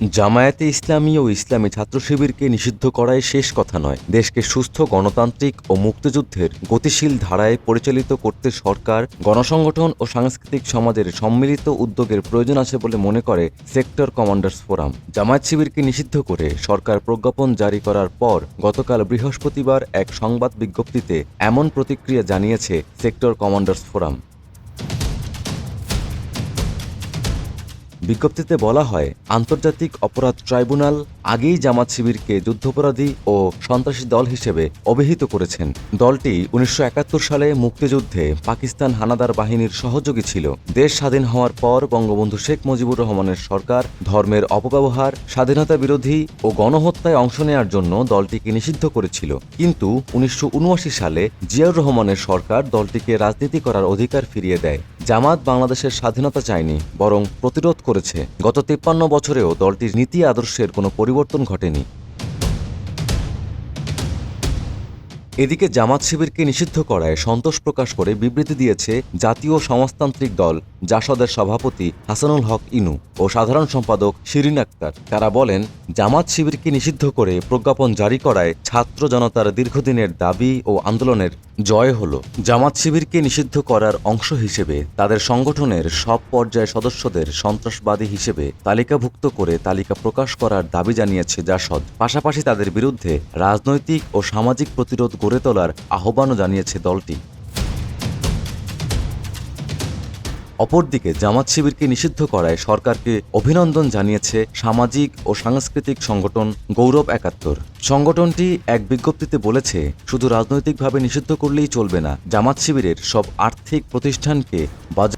জামায়াতে ইসলামী ও ইসলামী ছাত্র শিবিরকে নিষিদ্ধ করাই শেষ কথা নয়। দেশকে সুস্থ, গণতান্ত্রিক ও মুক্তিযুদ্ধের গতিশীল ধারায় পরিচালিত করতে সরকার, গণসংগঠন ও সাংস্কৃতিক সমাজের সম্মিলিত উদ্যোগের প্রয়োজন আছে বলে মনে করে সেক্টর কমান্ডার্স ফোরাম। জামায়াত শিবিরকে নিষিদ্ধ করে সরকার প্রজ্ঞাপন জারি করার পর গতকাল বৃহস্পতিবার এক সংবাদ বিজ্ঞপ্তিতে এমন প্রতিক্রিয়া জানিয়েছে সেক্টর কমান্ডার্স ফোরাম। বিজ্ঞপ্তিতে বলা হয়, আন্তর্জাতিক অপরাধ ট্রাইব্যুনাল আগেই জামাত শিবিরকে যুদ্ধাপরাধী ও সন্ত্রাসী দল হিসেবে অভিহিত করেছেন। দলটি উনিশশো একাত্তর সালে মুক্তিযুদ্ধে পাকিস্তান হানাদার বাহিনীর সহযোগী ছিল। দেশ স্বাধীন হওয়ার পর বঙ্গবন্ধু শেখ মুজিবুর রহমানের সরকার ধর্মের অপব্যবহার, স্বাধীনতা বিরোধী ও গণহত্যায় অংশ নেওয়ার জন্য দলটিকে নিষিদ্ধ করেছিল। কিন্তু উনিশশো উনআশি সালে জিয়াউর রহমানের সরকার দলটিকে রাজনীতি করার অধিকার ফিরিয়ে দেয়। জামাত বাংলাদেশের স্বাধীনতা চায়নি, বরং প্রতিরোধ করেছে। গত তিপ্পান্ন বছরেও দলটির নীতি আদর্শের কোনো পরিবর্তন ঘটেনি। এদিকে জামাত শিবিরকে নিষিদ্ধ করায় সন্তোষ প্রকাশ করে বিবৃতি দিয়েছে জাতীয় সমাজতান্ত্রিক দল। জাসদের সভাপতি হাসানুল হক ইনু ও সাধারণ সম্পাদক শিরিন আক্তার। তারা বলেন, জামাত শিবিরকে নিষিদ্ধ করে প্রজ্ঞাপন জারি করায় ছাত্র জনতার দীর্ঘদিনের দাবি ও আন্দোলনের জয় হল। জামাত শিবিরকে নিষিদ্ধ করার অংশ হিসেবে তাদের সংগঠনের সব পর্যায়ে সদস্যদের সন্ত্রাসবাদী হিসেবে তালিকাভুক্ত করে তালিকা প্রকাশ করার দাবি জানিয়েছে জাসদ। পাশাপাশি তাদের বিরুদ্ধে রাজনৈতিক ও সামাজিক প্রতিরোধ গড়ে তোলার আহ্বানও জানিয়েছে দলটি। অপরদিকে জামাত শিবিরকে নিষিদ্ধ করায় সরকারকে অভিনন্দন জানিয়েছে সামাজিক ও সাংস্কৃতিক সংগঠন গৌরব একাত্তর। সংগঠনটি এক বিজ্ঞপ্তিতে বলেছে, শুধু রাজনৈতিকভাবে নিষিদ্ধ করলেই চলবে না, জামাত শিবিরের সব আর্থিক প্রতিষ্ঠানকে বাজ